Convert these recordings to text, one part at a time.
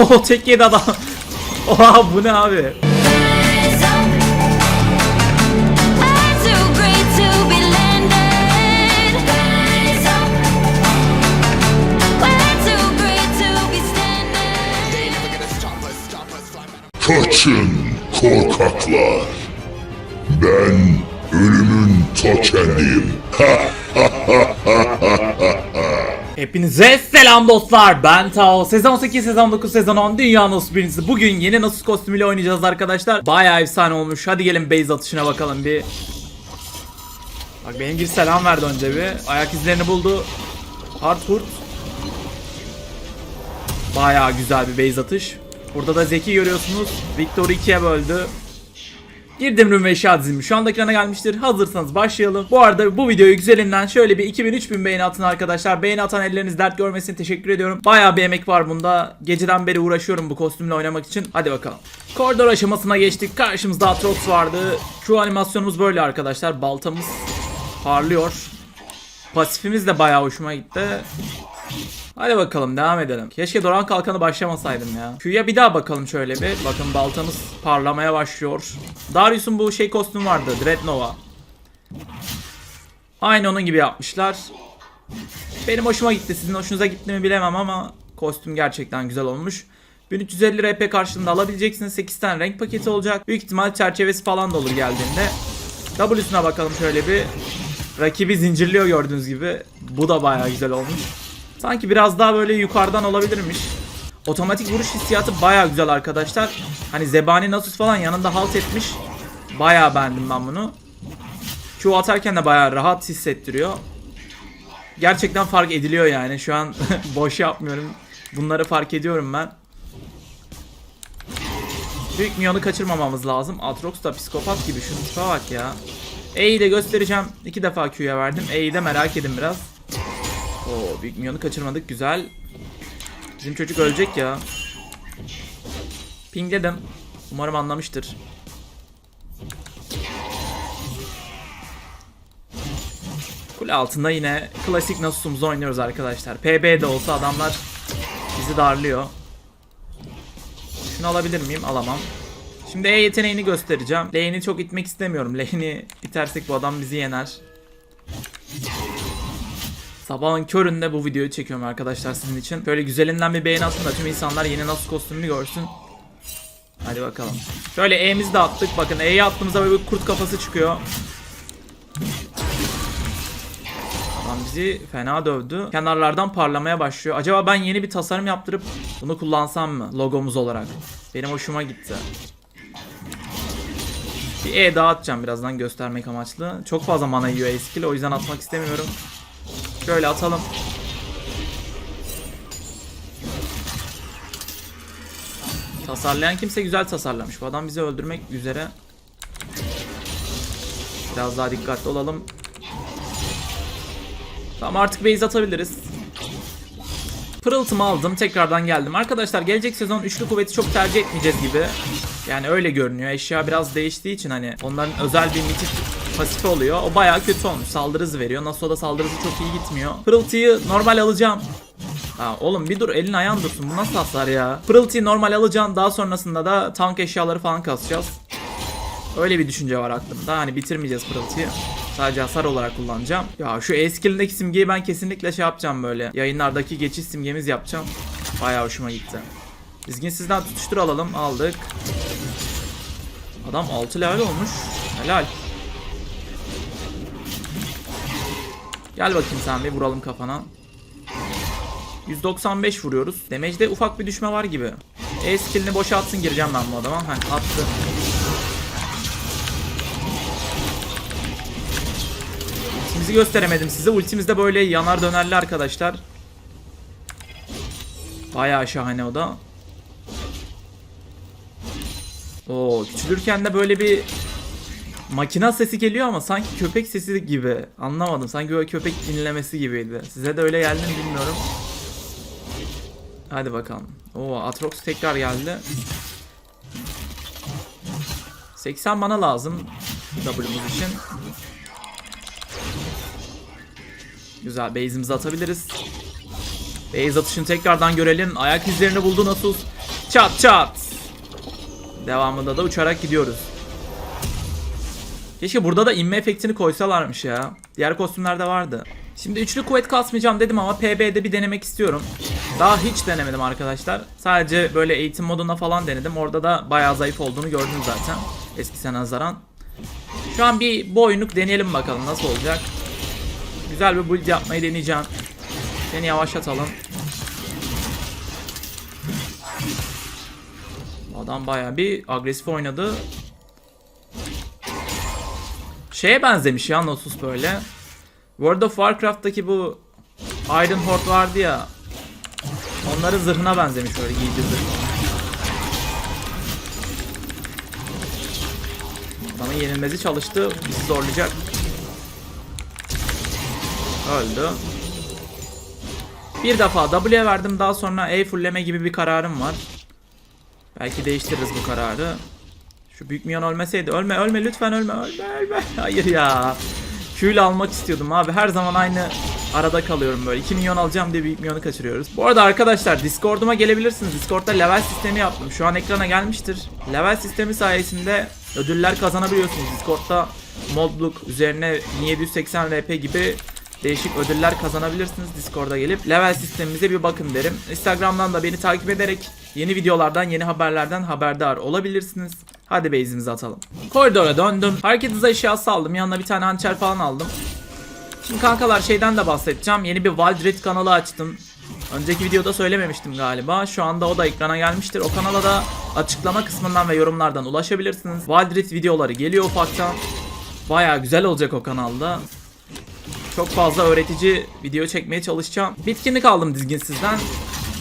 Oho tek yedi adam. Oha bu ne abi? I'm too great to be landed. We're too great to be Hepinize selam dostlar. Ben Tao. Sezon 8, sezon 9, sezon 10 Dünya Nasus birincisi. Bugün yeni Nasus kostümüyle oynayacağız arkadaşlar. Bayağı efsane olmuş. Hadi gelin base atışına bakalım bir. Bak benim bir selam verdi önce bir. Ayak izlerini buldu. Hard hurt. Bayağı güzel bir base atış. Burada da Zeki görüyorsunuz. Victor'u ikiye böldü. Girdim room ve eşya şu anda ekrana gelmiştir. Hazırsanız başlayalım. Bu arada bu videoyu güzelinden şöyle bir 2000-3000 beğeni atın arkadaşlar. Beğeni atan elleriniz dert görmesin teşekkür ediyorum. Bayağı bir emek var bunda. Geceden beri uğraşıyorum bu kostümle oynamak için. Hadi bakalım. Koridor aşamasına geçtik. Karşımızda Atrox vardı. Şu animasyonumuz böyle arkadaşlar. Baltamız parlıyor. Pasifimiz de bayağı hoşuma gitti. Hadi bakalım devam edelim. Keşke Doran Kalkanı başlamasaydım ya. Q'ya bir daha bakalım şöyle bir. Bakın baltamız parlamaya başlıyor. Darius'un bu şey kostümü vardı. Dreadnough'a. Aynı onun gibi yapmışlar. Benim hoşuma gitti. Sizin hoşunuza gitti mi bilemem ama kostüm gerçekten güzel olmuş. 1350 RP karşılığında alabileceksiniz. 8 tane renk paketi olacak. Büyük ihtimal çerçevesi falan da olur geldiğinde. W'suna bakalım şöyle bir. Rakibi zincirliyor gördüğünüz gibi. Bu da bayağı güzel olmuş. Sanki biraz daha böyle yukarıdan olabilirmiş. Otomatik vuruş hissiyatı bayağı güzel arkadaşlar. Hani Zebani Nasus falan yanında halt etmiş. Bayağı beğendim ben bunu. Q atarken de bayağı rahat hissettiriyor. Gerçekten fark ediliyor yani. Şu an boş yapmıyorum. Bunları fark ediyorum ben. Büyük milyonu kaçırmamamız lazım. Atrox da psikopat gibi. Şunu tipe bak ya. E'yi de göstereceğim. İki defa Q'ya verdim. E'yi de merak edin biraz. Oo büyük milyonu kaçırmadık güzel. Bizim çocuk ölecek ya. Pingledim. Umarım anlamıştır. Kule altında yine klasik Nasus'umuzu oynuyoruz arkadaşlar. PB de olsa adamlar bizi darlıyor. Şunu alabilir miyim? Alamam. Şimdi E yeteneğini göstereceğim. Lane'i çok itmek istemiyorum. Lane'i itersek bu adam bizi yener. Sabahın köründe bu videoyu çekiyorum arkadaşlar sizin için. Şöyle güzelinden bir beğeni atın da tüm insanlar yeni nasıl kostümünü görsün. Hadi bakalım. Şöyle E'mizi de attık. Bakın E'yi attığımızda böyle bir kurt kafası çıkıyor. Adam bizi fena dövdü. Kenarlardan parlamaya başlıyor. Acaba ben yeni bir tasarım yaptırıp bunu kullansam mı? Logomuz olarak. Benim hoşuma gitti. Bir E daha atacağım birazdan göstermek amaçlı. Çok fazla mana yiyor E skill o yüzden atmak istemiyorum. Şöyle atalım. Tasarlayan kimse güzel tasarlamış. Bu adam bizi öldürmek üzere. Biraz daha dikkatli olalım. Tamam artık base atabiliriz. Pırıltımı aldım. Tekrardan geldim. Arkadaşlar gelecek sezon üçlü kuvveti çok tercih etmeyeceğiz gibi. Yani öyle görünüyor. Eşya biraz değiştiği için hani onların özel bir mitik pasifi oluyor. O bayağı kötü olmuş. Saldırı hızı veriyor. Nasıl da saldırı hızı çok iyi gitmiyor. Pırıltıyı normal alacağım. Ha, oğlum bir dur elin ayağın dursun. Bu nasıl hasar ya? Pırıltıyı normal alacağım. Daha sonrasında da tank eşyaları falan kasacağız. Öyle bir düşünce var aklımda. Hani bitirmeyeceğiz pırıltıyı. Sadece hasar olarak kullanacağım. Ya şu eskilindeki simgeyi ben kesinlikle şey yapacağım böyle. Yayınlardaki geçiş simgemiz yapacağım. Bayağı hoşuma gitti. Dizgin sizden tutuştur alalım. Aldık. Adam 6 level olmuş. Helal. Gel bakayım sen bir vuralım kafana. 195 vuruyoruz. Damage'de ufak bir düşme var gibi. E skillini boşa atsın gireceğim ben bu adama. Ha attı. Ultimizi gösteremedim size. Ultimizde böyle yanar dönerli arkadaşlar. Bayağı şahane o da. Oo, küçülürken de böyle bir makina sesi geliyor ama sanki köpek sesi gibi. Anlamadım. Sanki böyle köpek inlemesi gibiydi. Size de öyle geldi mi bilmiyorum. Hadi bakalım. Oo, Atrox tekrar geldi. 80 bana lazım W'muz için. Güzel base'imizi atabiliriz. Beyaz atışını tekrardan görelim. Ayak izlerini buldu Nasus. Çat çat. Devamında da uçarak gidiyoruz. Keşke burada da inme efektini koysalarmış ya. Diğer kostümlerde vardı. Şimdi üçlü kuvvet kasmayacağım dedim ama PB'de bir denemek istiyorum. Daha hiç denemedim arkadaşlar. Sadece böyle eğitim modunda falan denedim. Orada da bayağı zayıf olduğunu gördüm zaten. Eskisine nazaran. Şu an bir bu oyunluk deneyelim bakalım nasıl olacak. Güzel bir build yapmayı deneyeceğim. Seni yavaşlatalım. Adam bayağı bir agresif oynadı. Şeye benzemiş ya Notus böyle. World of Warcraft'taki bu Iron Horde vardı ya. Onların zırhına benzemiş öyle giydiği zırh. Adamın yenilmezi çalıştı. Bizi zorlayacak. Öldü. Bir defa W verdim daha sonra E fullleme gibi bir kararım var. Belki değiştiririz bu kararı. Şu büyük minyon ölmeseydi. Ölme ölme lütfen ölme ölme ölme. Hayır ya. Q ile almak istiyordum abi. Her zaman aynı arada kalıyorum böyle. 2 milyon alacağım diye büyük milyonu kaçırıyoruz. Bu arada arkadaşlar Discord'uma gelebilirsiniz. Discord'da level sistemi yaptım. Şu an ekrana gelmiştir. Level sistemi sayesinde ödüller kazanabiliyorsunuz. Discord'da modluk üzerine 1780 RP gibi değişik ödüller kazanabilirsiniz Discord'a gelip. Level sistemimize bir bakın derim. Instagram'dan da beni takip ederek yeni videolardan, yeni haberlerden haberdar olabilirsiniz. Hadi base'imizi atalım. Koridora döndüm. Hareket hızı eşyası aldım. Yanına bir tane hançer falan aldım. Şimdi kankalar şeyden de bahsedeceğim. Yeni bir Wildred kanalı açtım. Önceki videoda söylememiştim galiba. Şu anda o da ekrana gelmiştir. O kanala da açıklama kısmından ve yorumlardan ulaşabilirsiniz. Wildred videoları geliyor ufaktan. Baya güzel olacak o kanalda. Çok fazla öğretici video çekmeye çalışacağım. Bitkinlik aldım dizginsizden.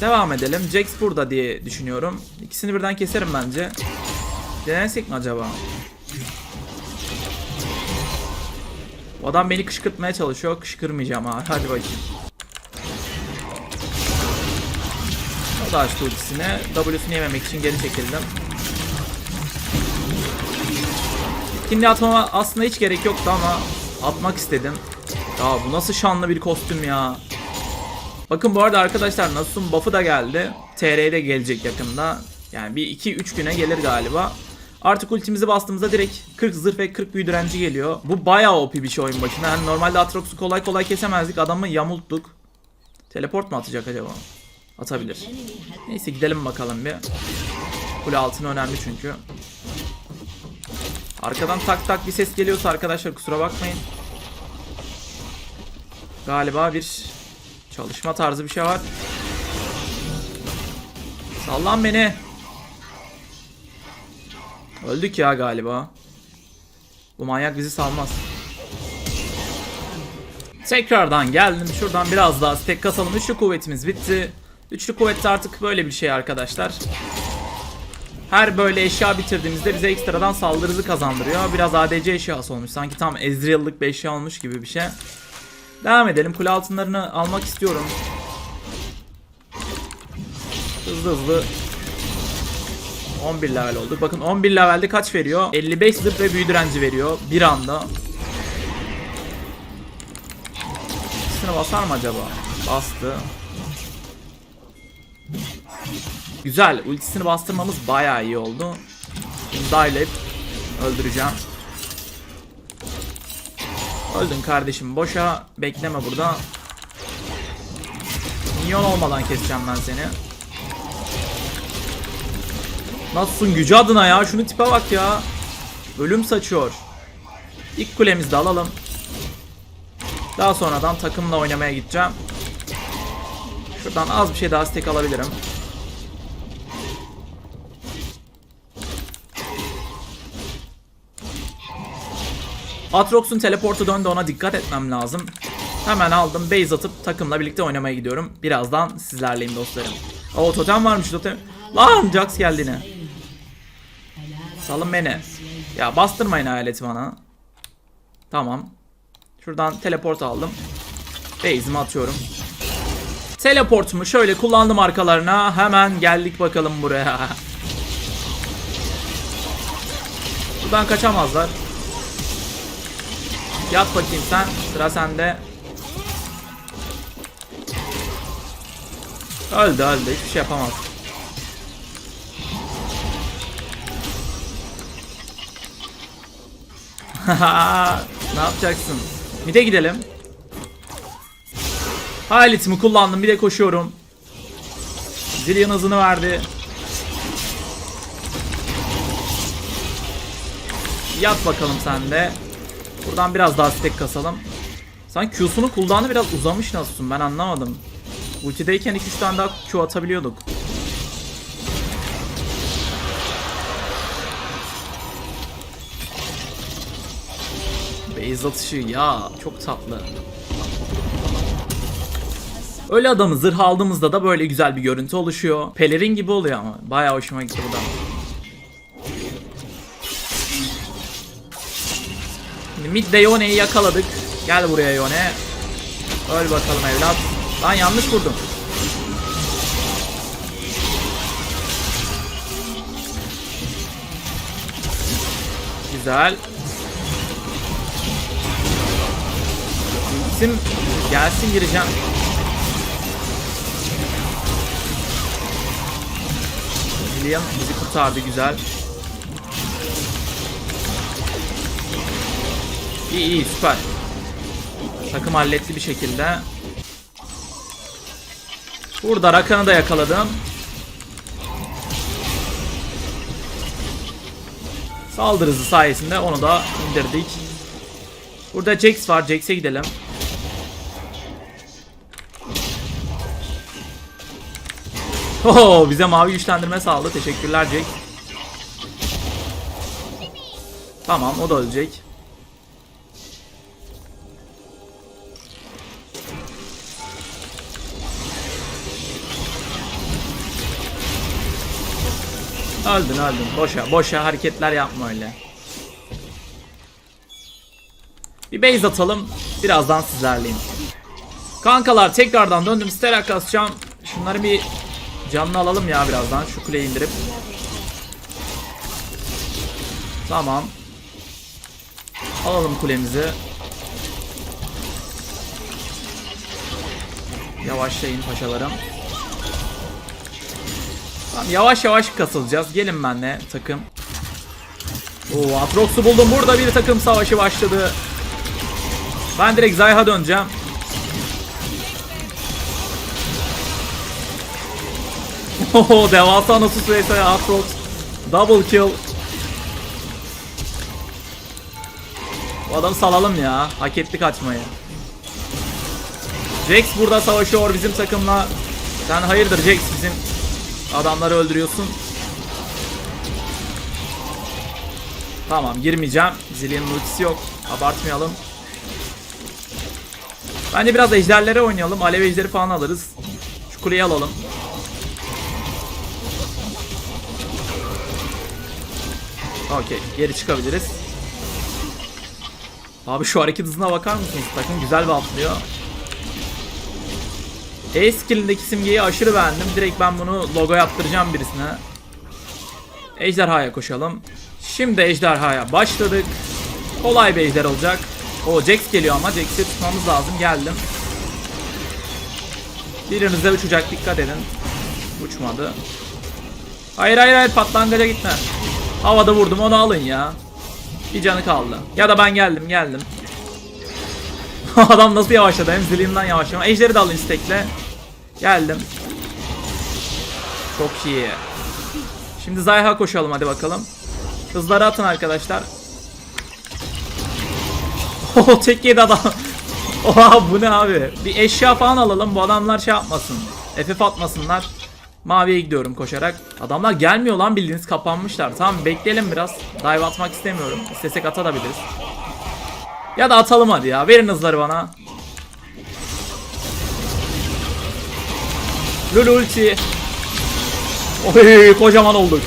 Devam edelim. Jax burada diye düşünüyorum. İkisini birden keserim bence. Denesek mi acaba? Bu adam beni kışkırtmaya çalışıyor. Kışkırmayacağım abi. Hadi bakayım. O da açtı ultisini. W'sunu yememek için geri çekildim. Bitkinliği atmama aslında hiç gerek yoktu ama atmak istedim. Ya bu nasıl şanlı bir kostüm ya. Bakın bu arada arkadaşlar Nasus'un buff'ı da geldi. TR'de gelecek yakında. Yani bir 2-3 güne gelir galiba. Artık ultimizi bastığımızda direkt 40 zırh ve 40 büyü direnci geliyor. Bu bayağı OP bir şey oyun başına. Yani normalde Atrox'u kolay kolay kesemezdik. Adamı yamulttuk. Teleport mu atacak acaba? Atabilir. Neyse gidelim bakalım bir. Kule altın önemli çünkü. Arkadan tak tak bir ses geliyorsa arkadaşlar kusura bakmayın. Galiba bir çalışma tarzı bir şey var. Sallan beni. Öldük ya galiba. Bu manyak bizi salmaz. Tekrardan geldim. Şuradan biraz daha stack kasalım. Üçlü kuvvetimiz bitti. Üçlü kuvvette artık böyle bir şey arkadaşlar. Her böyle eşya bitirdiğimizde bize ekstradan saldırı hızı kazandırıyor. Biraz ADC eşyası olmuş. Sanki tam Ezreal'lık bir eşya olmuş gibi bir şey. Devam edelim. Kule altınlarını almak istiyorum. Hızlı hızlı 11 level olduk. Bakın 11 levelde kaç veriyor? 55 zırh ve büyü direnci veriyor. Bir anda. İkisine basar mı acaba? Bastı. Güzel. Ultisini bastırmamız bayağı iyi oldu. Şimdi öldüreceğim. Öldün kardeşim. Boşa bekleme burada. Minyon olmadan keseceğim ben seni. Nasılsın gücü adına ya? Şunu tipe bak ya. Ölüm saçıyor. İlk kulemizi de alalım. Daha sonradan takımla oynamaya gideceğim. Şuradan az bir şey daha stack alabilirim. Atrox'un teleportu döndü ona dikkat etmem lazım. Hemen aldım base atıp takımla birlikte oynamaya gidiyorum. Birazdan sizlerleyim dostlarım. O totem varmış totem. Lan Jax geldi. Salın beni. Ya bastırmayın hayaleti bana. Tamam. Şuradan teleport aldım. Base'imi atıyorum. Teleportumu şöyle kullandım arkalarına. Hemen geldik bakalım buraya. Buradan kaçamazlar. Yat bakayım sen. Sıra sende. Öldü öldü hiçbir şey yapamaz. ne yapacaksın? Mide gidelim. Halit'imi kullandım bir de koşuyorum. Zillion hızını verdi. Yat bakalım sen de. Buradan biraz daha stack kasalım. Sanki Q'sunun cooldown'ı biraz uzamış nasılsın ben anlamadım. Ultideyken 2-3 tane daha Q atabiliyorduk. Base atışı ya çok tatlı. Öyle adamı zırh aldığımızda da böyle güzel bir görüntü oluşuyor. Pelerin gibi oluyor ama. Bayağı hoşuma gitti bu da. Şimdi midde Yone'yi yakaladık. Gel buraya Yone. Öl bakalım evlat. Lan yanlış vurdum. Güzel. İsim gelsin gireceğim. William bizi kurtardı güzel. İyi iyi süper. Takım halletti bir şekilde. Burada Rakan'ı da yakaladım. Saldırı hızı sayesinde onu da indirdik. Burada Jax var. Jax'e gidelim. Oho, bize mavi güçlendirme sağladı. Teşekkürler Jax. Tamam o da ölecek. Öldün öldün. Boşa boşa hareketler yapma öyle. Bir base atalım. Birazdan sizlerleyim. Kankalar tekrardan döndüm. Sterak kasacağım. Şunları bir canlı alalım ya birazdan. Şu kuleyi indirip. Tamam. Alalım kulemizi. Yavaşlayın paşalarım. Tamam yavaş yavaş kasılacağız. Gelin benle takım. Oo Atrox'u buldum. Burada bir takım savaşı başladı. Ben direkt Zayha döneceğim. Oho devasa nasıl vs Atrox. Double kill. Bu adamı salalım ya. Hak etti kaçmayı. Jax burada savaşıyor bizim takımla. Sen hayırdır Jax bizim adamları öldürüyorsun. Tamam girmeyeceğim. Zillion'un ultisi yok. Abartmayalım. Bence biraz ejderlere oynayalım. Alev ejderi falan alırız. Şu kuleyi alalım. Okey. Geri çıkabiliriz. Abi şu hareket hızına bakar mısınız? Takım güzel bir atlıyor. E skillindeki simgeyi aşırı beğendim. Direkt ben bunu logo yaptıracağım birisine. Ejderhaya koşalım. Şimdi ejderhaya başladık. Kolay bir ejder olacak. O Jax geliyor ama Jax'i tutmamız lazım. Geldim. Birinize uçacak dikkat edin. Uçmadı. Hayır hayır hayır patlangaca gitme. Havada vurdum onu alın ya. Bir canı kaldı. Ya da ben geldim geldim. Adam nasıl yavaşladı hem Zillion'dan yavaşlama. Ejderi de alın istekle. Geldim. Çok iyi. Şimdi Zayha koşalım hadi bakalım. Hızları atın arkadaşlar. Oho tek yedi adam. Oha bu ne abi? Bir eşya falan alalım bu adamlar şey yapmasın. FF atmasınlar. Maviye gidiyorum koşarak. Adamlar gelmiyor lan bildiğiniz kapanmışlar. Tamam bekleyelim biraz. Dive atmak istemiyorum. İstesek atabiliriz. Ya da atalım hadi ya. Verin hızları bana. Lulu ulti. Oy kocaman olduk.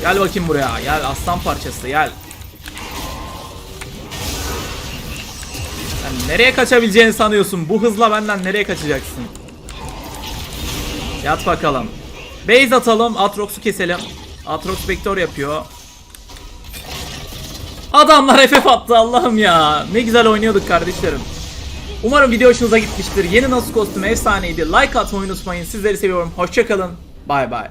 Gel bakayım buraya. Gel aslan parçası gel. Nereye kaçabileceğini sanıyorsun? Bu hızla benden nereye kaçacaksın? Yat bakalım. Base atalım. Atrox'u keselim. Atrox vektör yapıyor. Adamlar FF attı Allah'ım ya. Ne güzel oynuyorduk kardeşlerim. Umarım video hoşunuza gitmiştir. Yeni nasıl kostüm efsaneydi. Like atmayı unutmayın. Sizleri seviyorum. Hoşçakalın. Bay bay.